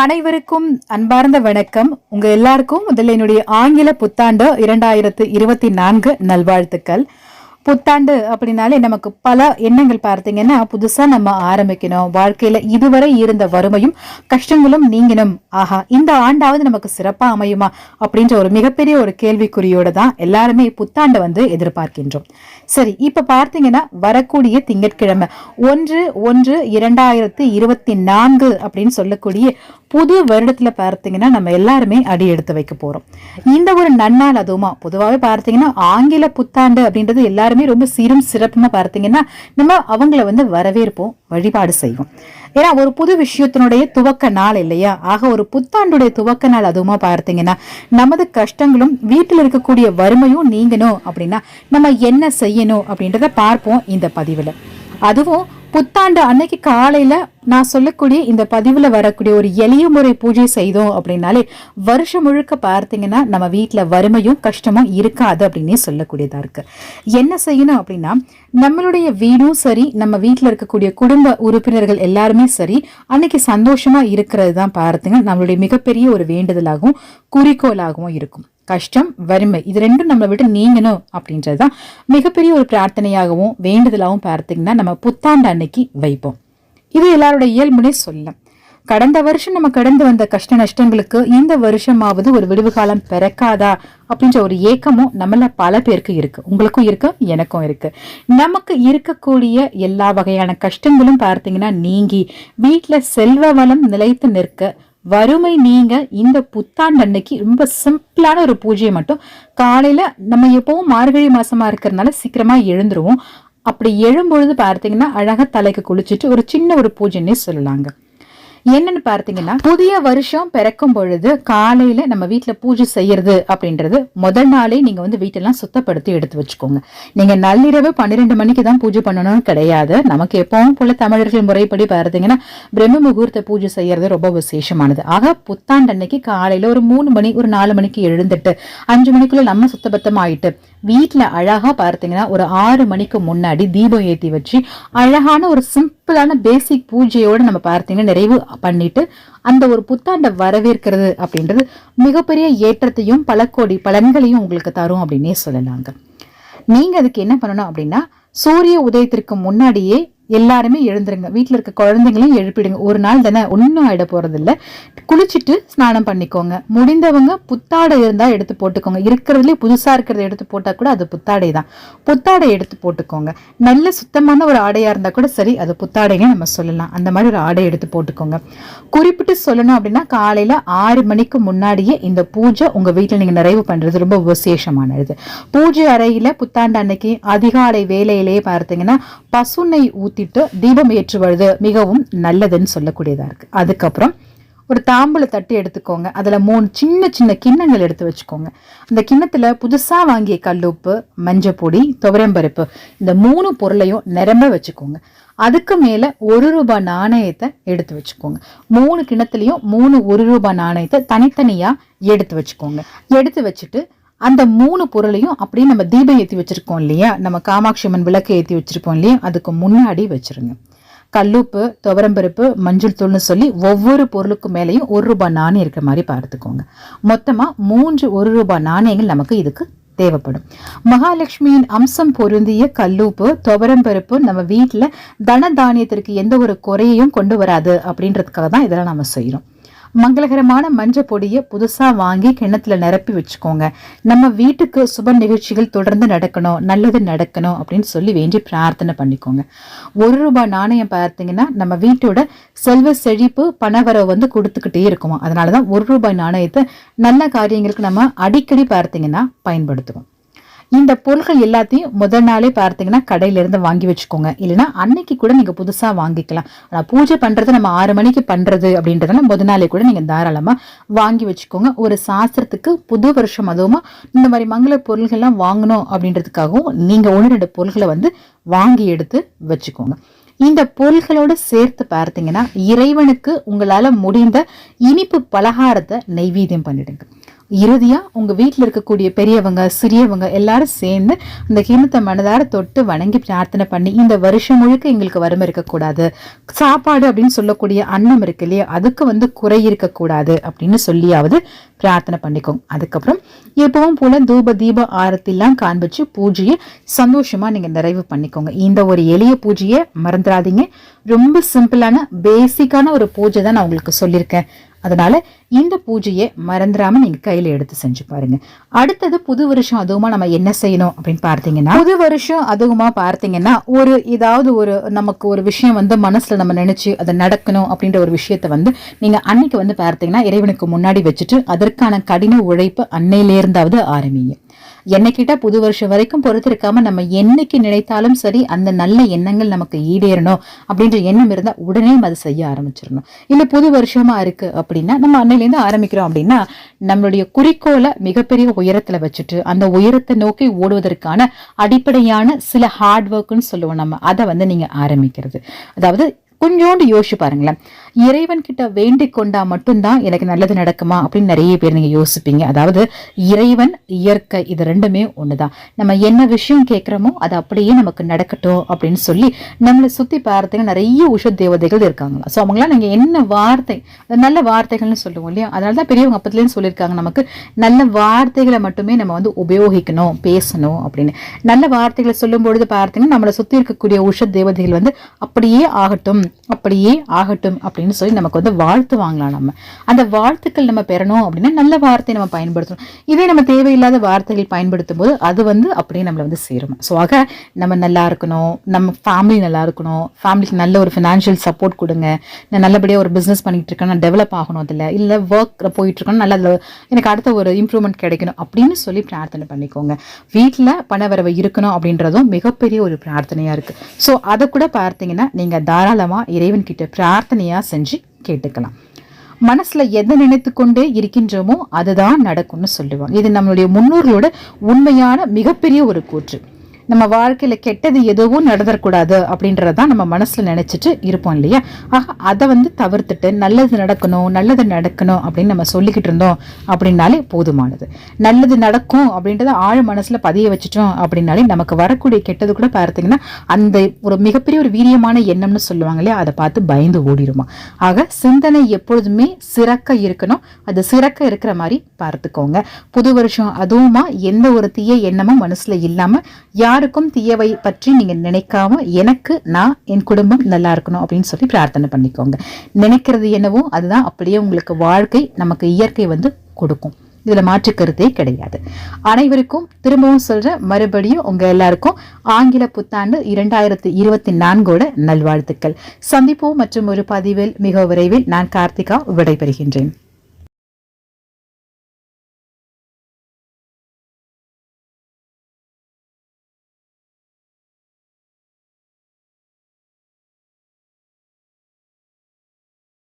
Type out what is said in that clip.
அனைவருக்கும் அன்பார்ந்த வணக்கம். உங்க எல்லாருக்கும் முதல்ல என்னுடைய ஆங்கில புத்தாண்டு இரண்டாயிரத்து இருபத்தி நான்கு நல்வாழ்த்துக்கள். புத்தாண்டு அப்படின்னாலே நமக்கு பல எண்ணங்கள் பார்த்தீங்கன்னா புதுசா நம்ம ஆரம்பிக்கணும். வாழ்க்கையில இதுவரை இருந்த வறுமையும் கஷ்டங்களும் நீங்கினும். ஆஹா இந்த ஆண்டாவது நமக்கு சிறப்பா அமையுமா? அப்படின்ற ஒரு மிகப்பெரிய ஒரு கேள்விக்குறியோடு தான் எல்லாருமே புத்தாண்டை வந்து எதிர்பார்க்கின்றோம். சரி இப்ப பார்த்தீங்கன்னா வரக்கூடிய திங்கட்கிழமை. ஒன்று ஒன்று இரண்டாயிரத்தி இருபத்தி நான்கு அப்படின்னு சொல்லக்கூடிய புது வருடத்தில் பார்த்தீங்கன்னா நம்ம எல்லாருமே அடி எடுத்து வைக்க போகிறோம் இந்த ஒரு நன்னாள் அதுவுமா பொதுவாகவே பார்த்தீங்கன்னா ஆங்கில புத்தாண்டு அப்படின்றது எல்லாருமே ரொம்ப சீரும் சிறப்புமா பார்த்தீங்கன்னா நம்ம அவங்கள வந்து வரவேற்போம் வழிபாடு செய்வோம். ஏன்னா ஒரு புது விஷயத்தினுடைய துவக்க நாள் இல்லையா? ஆக ஒரு புத்தாண்டுடைய துவக்க நாள் அதுவுமா பார்த்தீங்கன்னா நமது கஷ்டங்களும் வீட்டில் இருக்கக்கூடிய வறுமையும் நீங்கணும் அப்படின்னா நம்ம என்ன செய்யணும் அப்படின்றத பார்ப்போம் இந்த பதிவில். அதுவும் புத்தாண்டு அன்னைக்கு காலையில நான் சொல்லக்கூடிய இந்த பதிவுல வரக்கூடிய ஒரு எளிய முறை பூஜை செய்தோம் அப்படின்னாலே வருஷம் முழுக்க பார்த்தீங்கன்னா நம்ம வீட்டில் வறுமையும் கஷ்டமும் இருக்காது அப்படின்னே சொல்லக்கூடியதா இருக்கு. என்ன செய்யணும் அப்படின்னா நம்மளுடைய வீடும் சரி நம்ம வீட்டில் இருக்கக்கூடிய குடும்ப உறுப்பினர்கள் எல்லாருமே சரி அன்னைக்கு சந்தோஷமா இருக்கிறது தான் பார்த்தீங்கன்னா நம்மளுடைய மிகப்பெரிய ஒரு வேண்டுதலாகவும் குறிக்கோளாகவும் இருக்கும். கஷ்டம் வறுமை. இது ரெண்டும் நம்மளை விட்டு நீங்கணும் அப்படின்றது தான் மிகப்பெரிய ஒரு பிரார்த்தனையாகவும் வேண்டுதலாகவும் பார்த்தீங்கன்னா நம்ம புத்தாண்டு அன்னைக்கு வைப்போம். இது எல்லாரோட இயல்புனே சொல்லம் கடந்த வருஷம் நம்ம கடந்து வந்த கஷ்ட நஷ்டங்களுக்கு இந்த வருஷமாவது ஒரு விடுவு காலம் பிறக்காதா அப்படின்ற ஒரு ஏக்கமும் நம்மள பல பேருக்கு இருக்கு. உங்களுக்கும் இருக்கு எனக்கும் இருக்கு. நமக்கு இருக்கக்கூடிய எல்லா வகையான கஷ்டங்களும் பார்த்தீங்கன்னா நீங்கி வீட்டுல செல்வ வளம் நிலைத்து நிற்க வறுமை நீங்க இந்த புத்தாண்டு அன்னைக்கு ரொம்ப சிம்பிளான ஒரு பூஜையை மட்டும் காலையில நம்ம எப்பவும் மார்கழி மாசமா இருக்கிறதுனால சீக்கிரமா எழுந்துருவோம். அப்படி எழும்பொழுது பார்த்தீங்கன்னா அழகா தலைக்கு குளிச்சுட்டு ஒரு சின்ன ஒரு பூஜைன்னே சொல்லலாங்க. என்னன்னு பார்த்தீங்கன்னா புதிய வருஷம் பிறக்கும் பொழுது காலையில நம்ம வீட்டுல பூஜை செய்யறது அப்படின்றது முதல் நாளே நீங்க வந்து வீட்டெல்லாம் சுத்தப்படுத்தி எடுத்து வச்சுக்கோங்க. நீங்க நள்ளிரவு பன்னிரெண்டு மணிக்கு தான் பூஜை பண்ணணும்னு கிடையாது. நமக்கு எப்பவும் போல தமிழர்கள் முறைப்படி பார்த்தீங்கன்னா பிரம்ம முகூர்த்த பூஜை செய்யறது ரொம்ப விசேஷமானது. ஆக புத்தாண்டு அன்னைக்கு காலையில ஒரு மூணு மணி ஒரு நாலு மணிக்கு எழுந்துட்டு அஞ்சு மணிக்குள்ள நம்ம சுத்தபத்தம் ஆயிட்டு வீட்டில் அழகா பார்த்தீங்கன்னா ஒரு ஆறு மணிக்கு முன்னாடி தீபம் ஏற்றி வச்சு அழகான ஒரு சிம்பிளான பேசிக் பூஜையோட நம்ம பார்த்தீங்கன்னா நிறைவு பண்ணிட்டு அந்த ஒரு புத்தாண்டை வரவேற்கிறது அப்படின்றது மிகப்பெரிய ஏற்றத்தையும் பல கோடி பலன்களையும் உங்களுக்கு தரும் அப்படின்னே சொல்லலாங்க. நீங்க அதுக்கு என்ன பண்ணணும் அப்படின்னா சூரிய உதயத்திற்கு முன்னாடியே எல்லாருமே எழுந்துருங்க. வீட்டில் இருக்க குழந்தைங்களையும் எழுப்பிடுங்க. ஒரு நாள் தானே ஒன்றும் ஆகிட போகிறதில்ல குளிச்சுட்டு ஸ்நானம் பண்ணிக்கோங்க. முடிந்தவங்க புத்தாடை இருந்தா எடுத்து போட்டுக்கோங்க. இருக்கிறதுலே புதுசா இருக்கிறத எடுத்து போட்டா கூட அது புத்தாடை தான். புத்தாடை எடுத்து போட்டுக்கோங்க. நல்ல சுத்தமான ஒரு ஆடையா இருந்தா கூட சரி அது புத்தாடைங்க நம்ம சொல்லலாம். அந்த மாதிரி ஒரு ஆடை எடுத்து போட்டுக்கோங்க. குறிப்பிட்டு சொல்லணும் அப்படின்னா காலையில ஆறு மணிக்கு முன்னாடியே இந்த பூஜை உங்க வீட்டில் நீங்க நிறைவு பண்றது ரொம்ப விசேஷமானது. பூஜை அறையில புத்தாண்டு அன்னைக்கு அதிகாலை வேலையிலேயே பார்த்தீங்கன்னா பசுனை ஊத்திட்டு தீபம் ஏற்றுவது மிகவும் நல்லதுன்னு சொல்லக்கூடியதாக இருக்குது அதுக்கப்புறம் ஒரு தாம்பூல தட்டு எடுத்துக்கோங்க. அதுல மூணு சின்ன சின்ன கிண்ணங்கள் எடுத்து வச்சுக்கோங்க. அந்த கிண்ணத்துல புதுசா வாங்கிய கல்லுப்பு மஞ்சப்பொடி துவரம்பருப்பு இந்த மூணு பொருளையும் நிரம்ப வச்சுக்கோங்க. அதுக்கு மேல ஒரு ரூபாய் நாணயத்தை எடுத்து வச்சுக்கோங்க. மூணு கிண்ணத்துலயும் மூணு ஒரு ரூபாய் நாணயத்தை தனித்தனியா எடுத்து வச்சுக்கோங்க. எடுத்து வச்சுட்டு அந்த மூணு பொருளையும் அப்படியே நம்ம தீபம் ஏற்றி வச்சிருக்கோம் இல்லையா? நம்ம காமாட்சி அம்மன் விளக்கு ஏற்றி வச்சிருக்கோம் இல்லையா? அதுக்கு முன்னாடி வச்சிருங்க. கல்லுப்பு துவரம்பருப்பு மஞ்சள் தூள்னு சொல்லி ஒவ்வொரு பொருளுக்கு மேலேயும் ஒரு ரூபாய் நாணயம் இருக்கிற மாதிரி பார்த்துக்கோங்க. மொத்தமாக மூன்று ஒரு ரூபாய் நாணயங்கள் நமக்கு இதுக்கு தேவைப்படும். மகாலட்சுமியின் அம்சம் பொருந்திய கல்லூப்பு துவரம்பருப்பு நம்ம வீட்டில் தன தானியத்திற்கு எந்த ஒரு குறையையும் கொண்டு வராது அப்படின்றதுக்காக தான் இதெல்லாம் நம்ம செய்கிறோம் மங்களகரமான மஞ்சள் பொடியை புதுசாக வாங்கி கிணத்துல நிரப்பி வச்சுக்கோங்க. நம்ம வீட்டுக்கு சுப நிகழ்ச்சிகள் தொடர்ந்து நடக்கணும் நல்லது நடக்கணும் அப்படின்னு சொல்லி வேண்டி பிரார்த்தனை பண்ணிக்கோங்க. ஒரு ரூபாய் நாணயம் பார்த்தீங்கன்னா நம்ம வீட்டோட செல்வ செழிப்பு பணவரவு வந்து கொடுத்துக்கிட்டே இருக்குமா. அதனாலதான் ஒரு ரூபாய் நாணயத்தை நல்ல காரியங்களுக்கு நம்ம அடிக்கடி பார்த்தீங்கன்னா பயன்படுத்துவோம். இந்த பொருட்கள் எல்லாத்தையும் முதல் நாளே பார்த்தீங்கன்னா கடையிலேருந்து வாங்கி வச்சுக்கோங்க. இல்லைன்னா அன்னைக்கு கூட நீங்கள் புதுசாக வாங்கிக்கலாம். ஆனால் பூஜை பண்ணுறது நம்ம ஆறு மணிக்கு பண்ணுறது அப்படின்றதுனால முதல் நாளே கூட நீங்கள் தாராளமாக வாங்கி வச்சுக்கோங்க. ஒரு சாஸ்திரத்துக்கு புது வருஷம் அதுவுமா இந்த மாதிரி மங்கள பொருள்கள்லாம் வாங்கணும் அப்படின்றதுக்காகவும் நீங்கள் ஒன்று ரெண்டு பொருள்களை வந்து வாங்கி எடுத்து வச்சுக்கோங்க. இந்த பொருள்களோடு சேர்த்து பார்த்தீங்கன்னா இறைவனுக்கு உங்களால் முடிந்த இனிப்பு பலகாரத்தை நைவேத்தியம் பண்ணிடுங்க. இறுதியாக உங்கள் வீட்டில் இருக்கக்கூடிய பெரியவங்க சிறியவங்க எல்லாரும் சேர்ந்து அந்த கிண்ணத்தை மனதார தொட்டு வணங்கி பிரார்த்தனை பண்ணி இந்த வருஷம் முழுக்க எங்களுக்கு வறுமை இருக்கக்கூடாது. சாப்பாடு அப்படின்னு சொல்லக்கூடிய அன்னம் இருக்கு இல்லையா அதுக்கு வந்து குறை இருக்கக்கூடாது அப்படின்னு சொல்லியாவது பிரார்த்தனை பண்ணிக்கோங்க. அதுக்கப்புறம் எப்பவும் போல தூப தீப ஆரத்திலாம் காண்பிச்சு பூஜையை சந்தோஷமாக நீங்கள் நிறைவு பண்ணிக்கோங்க. இந்த ஒரு எளிய பூஜையை மறந்துடாதீங்க. ரொம்ப சிம்பிளான பேசிக்கான ஒரு பூஜை தான் நான் உங்களுக்கு சொல்லியிருக்கேன். அதனால இந்த பூஜையை மறந்துடாம நீங்க கையில எடுத்து செஞ்சு பாருங்க. அடுத்தது புது வருஷம் அதுவுமா நம்ம என்ன செய்யணும் அப்படின்னு பார்த்தீங்கன்னா புது வருஷம் அதுவுமா பார்த்தீங்கன்னா ஒரு ஏதாவது ஒரு நமக்கு ஒரு விஷயம் வந்து மனசுல நம்ம நினைச்சு அதை நடக்கணும் அப்படின்ற ஒரு விஷயத்த வந்து நீங்க அன்னைக்கு வந்து பார்த்தீங்கன்னா இறைவனுக்கு முன்னாடி வச்சுட்டு அதற்கான கடின உழைப்பு அன்னையிலேருந்தாவது ஆரம்பிங்க. என்ன கேட்டா புது வருஷம் வரைக்கும் பொறுத்திருக்காம நம்ம என்னைக்கு நினைத்தாலும் சரி அந்த நல்ல எண்ணங்கள் நமக்கு ஈடேறணும் அப்படின்ற எண்ணம் இருந்தா உடனே நம்ம அதை செய்ய ஆரம்பிச்சிடணும். இல்ல புது வருஷமா இருக்கு அப்படின்னா நம்ம அன்னையிலேருந்து ஆரம்பிக்கிறோம் அப்படின்னா நம்மளுடைய குறிக்கோளை மிகப்பெரிய உயரத்துல வச்சுட்டு அந்த உயரத்தை நோக்கி ஓடுவதற்கான அடிப்படையான சில ஹார்ட் ஒர்க்னு சொல்லுவோம் நம்ம. அதை வந்து நீங்க ஆரம்பிக்கிறது. அதாவது கொஞ்சோண்டு யோசிச்சு பாருங்களேன். இறைவன் கிட்ட வேண்டி கொண்டா மட்டும்தான் எனக்கு நல்லது நடக்குமா அப்படின்னு நிறைய பேர் நீங்கள் யோசிப்பீங்க. அதாவது இறைவன் இயற்கை இது ரெண்டுமே ஒண்ணுதான். நம்ம என்ன விஷயம் கேட்குறோமோ அது அப்படியே நமக்கு நடக்கட்டும் அப்படின்னு சொல்லி நம்மளை சுற்றி பார்த்தீங்கன்னா நிறைய உஷ தேவதைகள் இருக்காங்களா ஸோ அவங்களாம் நீங்கள் என்ன வார்த்தை நல்ல வார்த்தைகள்னு சொல்லுவோம் இல்லையா? அதனால தான் பெரியவங்க அப்பத்துலேருந்து சொல்லியிருக்காங்க நமக்கு நல்ல வார்த்தைகளை மட்டுமே நம்ம வந்து உபயோகிக்கணும் பேசணும் அப்படின்னு. நல்ல வார்த்தைகளை சொல்லும் பொழுது பார்த்தீங்கன்னா நம்மளை சுற்றி இருக்கக்கூடிய உஷ தேவதைகள் வந்து அப்படியே ஆகட்டும் அப்படியே ஆகட்டும் அப்படின்னு சொல்லி நமக்கு வந்து வாழ்த்து வாங்கலாம் நம்ம. அந்த வாழ்த்துக்கள் நம்ம பெறணும் அப்படின்னா நல்ல வார்த்தை நம்ம பயன்படுத்தணும். இதே நம்ம தேவையில்லாத வார்த்தைகள் பயன்படுத்தும் போது அது வந்து அப்படியே நம்மளை வந்து சேரும். ஸோ ஆக நம்ம நல்லா இருக்கணும் நம்ம ஃபேமிலி நல்லா இருக்கணும் ஃபேமிலிக்கு நல்ல ஒரு ஃபினான்ஷியல் சப்போர்ட் கொடுங்க. நான் நல்லபடியாக ஒரு பிஸ்னஸ் பண்ணிட்டு இருக்கேன் நான் டெவலப் ஆகணும் அதில். இல்லை ஒர்க் போயிட்டு இருக்கணும் நல்லா அதில் எனக்கு அடுத்த ஒரு இம்ப்ரூவ்மெண்ட் கிடைக்கணும் அப்படின்னு சொல்லி பிரார்த்தனை பண்ணிக்கோங்க. வீட்டில் பண வரவு இருக்கணும் அப்படின்றதும் மிகப்பெரிய ஒரு பிரார்த்தனையாக இருக்குது ஸோ அதை கூட பார்த்தீங்கன்னா நீங்கள் தாராளமாக இறைவன் கிட்ட பிரார்த்தனையா செஞ்சு கேட்டுக்கலாம். மனசுல எதை நினைத்து கொண்டே இருக்கின்றோமோ அதுதான் நடக்கும்னு சொல்லுவாங்க. இது நம்மளுடைய முன்னோர்களோட உண்மையான மிகப்பெரிய ஒரு கூற்று. நம்ம வாழ்க்கையில கெட்டது எதுவும் நடந்துடக்கூடாது அப்படின்றதான் நம்ம மனசுல நினைச்சிட்டு இருப்போம் இல்லையா? ஆக அதை வந்து தவிர்த்துட்டு நல்லது நடக்கணும் நல்லது நடக்கணும் அப்படின்னு நம்ம சொல்லிக்கிட்டு இருந்தோம் அப்படின்னாலே போதுமானது. நல்லது நடக்கும் அப்படின்றத ஆழ மனசுல பதிய வச்சுட்டோம் அப்படின்னாலே நமக்கு வரக்கூடிய கெட்டது கூட பார்த்தீங்கன்னா அந்த ஒரு மிகப்பெரிய ஒரு வீரியமான எண்ணம்னு சொல்லுவாங்க இல்லையா? அதை பார்த்து பயந்து ஓடிடுமா? ஆக சிந்தனை எப்பொழுதுமே சிறக்க இருக்கணும். அது சிறக்க இருக்கிற மாதிரி பார்த்துக்கோங்க. புது வருஷம் அதுவுமா எந்த ஒரு தீய எண்ணமும் மனசுல இல்லாம யாருக்கும் தீயவை பற்றி நீங்கள் நினைக்காம எனக்கு நான் என் குடும்பம் நல்லா இருக்கணும் அப்படின்னு சொல்லி பிரார்த்தனை பண்ணிக்கோங்க. நினைக்கிறது என்னவோ அதுதான் அப்படியே உங்களுக்கு வாழ்க்கை நமக்கு இயற்கை வந்து கொடுக்கும். இதில் மாற்றுக்கருத்தே கிடையாது. அனைவருக்கும் திரும்பவும் சொல்கிற மறுபடியும் உங்கள் எல்லாருக்கும் ஆங்கில புத்தாண்டு இரண்டாயிரத்தி இருபத்தி நான்கோட நல்வாழ்த்துக்கள். சந்திப்போம் மற்றும் ஒரு பதிவில் மிக விரைவில் நான் கார்த்திகா விடைபெறுகின்றேன்.